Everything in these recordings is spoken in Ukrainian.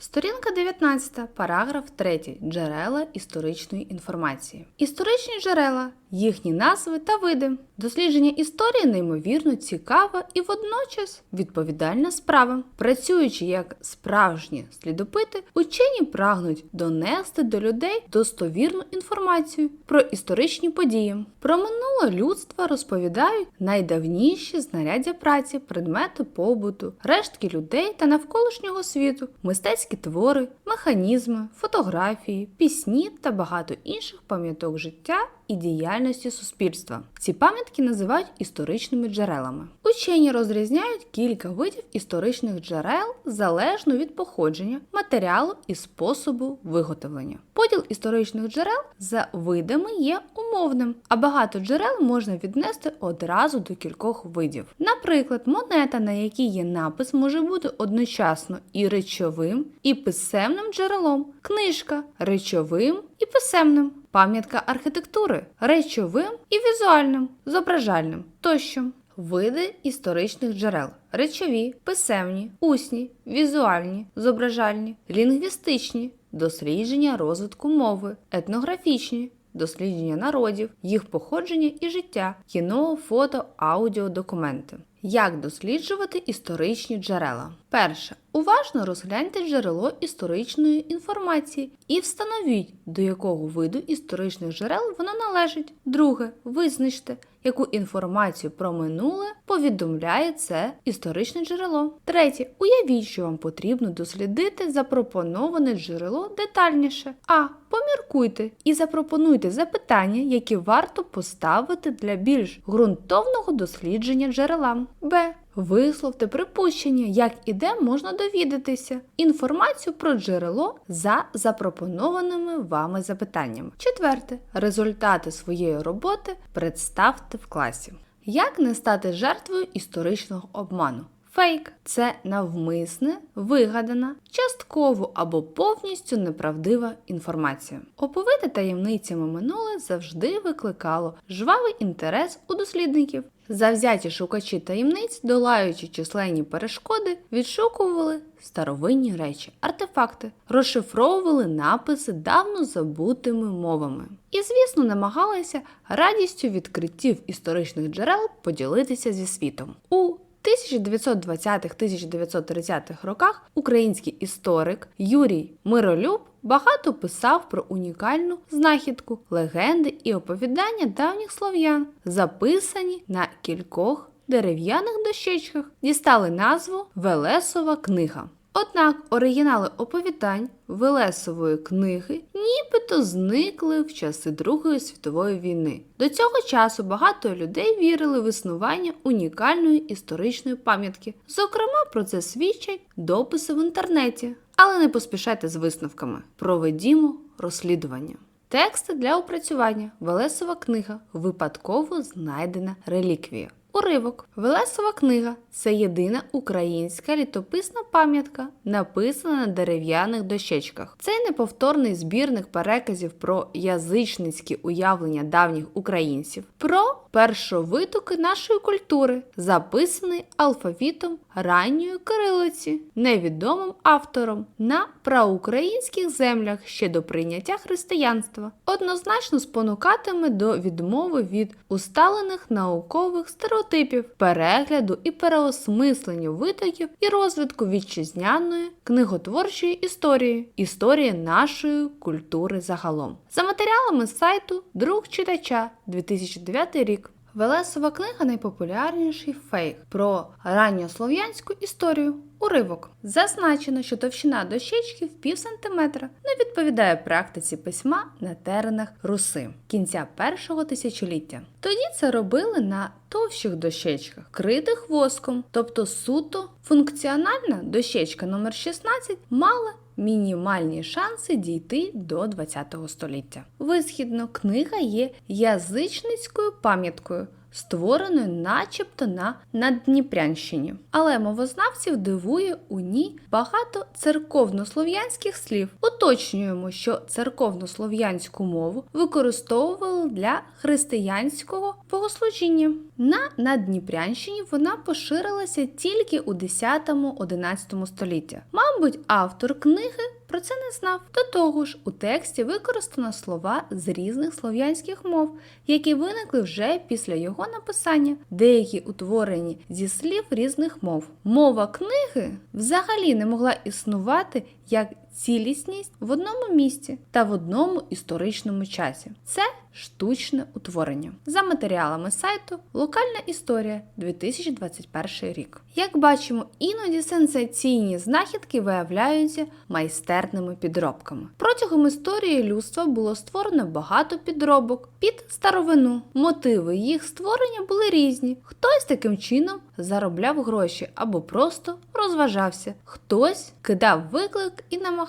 Сторінка 19, параграф 3. Джерела історичної інформації. Історичні джерела, їхні назви та види. Дослідження історії неймовірно цікава і водночас відповідальна справа. Працюючи як справжні слідопити, учені прагнуть донести до людей достовірну інформацію про історичні події. Про минуле людство розповідають найдавніші знаряддя праці, предмети побуту, рештки людей та навколишнього світу, мистецькі твори, механізми, фотографії, пісні та багато інших пам'яток життя і діяльності суспільства. Ці пам'ятки називають історичними джерелами. Учені розрізняють кілька видів історичних джерел залежно від походження, матеріалу і способу виготовлення. Поділ історичних джерел за видами є умовним, а багато джерел можна віднести одразу до кількох видів. Наприклад, монета, на якій є напис, може бути одночасно і речовим, і писемним джерелом, книжка речовим і писемним, пам'ятка архітектури речовим і візуальним, зображальним тощо. Види історичних джерел: речові, писемні, усні, візуальні, зображальні, лінгвістичні, дослідження розвитку мови, етнографічні, дослідження народів, їх походження і життя, кіно, фото, аудіо, документи. Як досліджувати історичні джерела? Перше. Уважно розгляньте джерело історичної інформації і встановіть, до якого виду історичних джерел воно належить. Друге. Визначте, яку інформацію про минуле повідомляє це історичне джерело. Третє. Уявіть, що вам потрібно дослідити запропоноване джерело детальніше. А. Поміркуйте і запропонуйте запитання, які варто поставити для більш ґрунтовного дослідження джерела. Б. Висловте припущення, як і де можна довідатися інформацію про джерело за запропонованими вами запитаннями. Четверте. Результати своєї роботи представте в класі. Як не стати жертвою історичного обману? Фейк це навмисне, вигадана, частково або повністю неправдива інформація. Оповити таємницями минуле завжди викликало жвавий інтерес у дослідників. Завзяті шукачі таємниць, долаючи численні перешкоди, відшукували старовинні речі, артефакти, розшифровували написи давно забутими мовами. І, звісно, намагалися радістю відкриттів історичних джерел поділитися зі світом. У 1920-1930-х роках український історик Юрій Миролюб багато писав про унікальну знахідку, легенди і оповідання давніх слов'ян, записані на кількох дерев'яних дощечках, дістали назву Велесова книга. Однак оригінали оповідань Велесової книги нібито зникли в часи Другої світової війни. До цього часу багато людей вірили в існування унікальної історичної пам'ятки. Зокрема, про це свідчать дописи в інтернеті. Але не поспішайте з висновками. Проведімо розслідування. Тексти для опрацювання. Велесова книга випадково знайдена реліквія. Уривок. Велесова книга це єдина українська літописна пам'ятка, написана на дерев'яних дощечках. Цей неповторний збірник переказів про язичницькі уявлення давніх українців, про першовитоки нашої культури, записаний алфавітом ранньої кирилиці, невідомим автором на праукраїнських землях ще до прийняття християнства, однозначно спонукатиме до відмови від усталених наукових стереотипів, перегляду і переосмисленню витоків і розвитку вітчизняної книготворчої історії, історії нашої культури загалом. За матеріалами сайту Друг читача 2009 рік. Велесова книга найпопулярніший фейк про ранньослов'янську історію. Уривок. Зазначено, що товщина дощечки в пів сантиметра не відповідає практиці письма на теренах руси кінця першого тисячоліття. Тоді це робили на товщих дощечках, критих воском, тобто суто функціональна дощечка номер 16 мала мінімальні шанси дійти до ХХ століття. Висхідно, книга є язичницькою пам'яткою. Створеною начебто на Наддніпрянщині. Але мовознавців дивує у ній багато церковнослов'янських слів, Уточнюємо, що церковнослов'янську мову використовували для християнського богослужіння. На Надніпрянщині вона поширилася тільки у 10-11 столітті. Мабуть, автор книги про це не знав. До того ж, у тексті використано слова з різних слов'янських мов, які виникли вже після його написання, деякі утворені зі слів різних мов. Мова книги взагалі не могла існувати як цілісність в одному місці та в одному історичному часі. Це штучне утворення. За матеріалами сайту Локальна історія 2021 рік. Як бачимо, іноді сенсаційні знахідки виявляються майстерними підробками. Протягом історії людства було створено багато підробок під старовину. Мотиви їх створення були різні. Хтось таким чином заробляв гроші або просто розважався. Хтось кидав виклик і намагався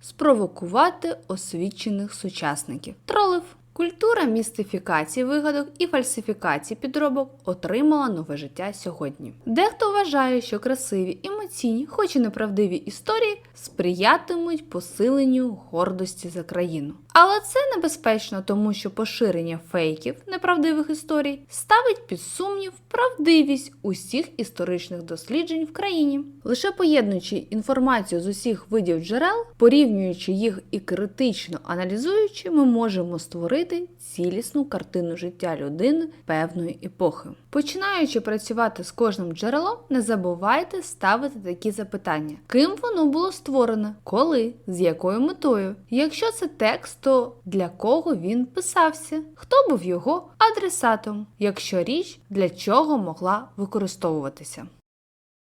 спровокувати освічених сучасників. Тролив. Культура містифікації вигадок і фальсифікації підробок отримала нове життя сьогодні. Дехто вважає, що красиві, емоційні, хоч і неправдиві історії сприятимуть посиленню гордості за країну. Але це небезпечно, тому що поширення фейків неправдивих історій ставить під сумнів правдивість усіх історичних досліджень в країні. Лише поєднуючи інформацію з усіх видів джерел, порівнюючи їх і критично аналізуючи, ми можемо створити цілісну картину життя людини певної епохи. Починаючи працювати з кожним джерелом, не забувайте ставити такі запитання: ким воно було створено, коли, з якою метою. Якщо це текст, то для кого він писався, хто був його адресатом, якщо річ для чого могла використовуватися.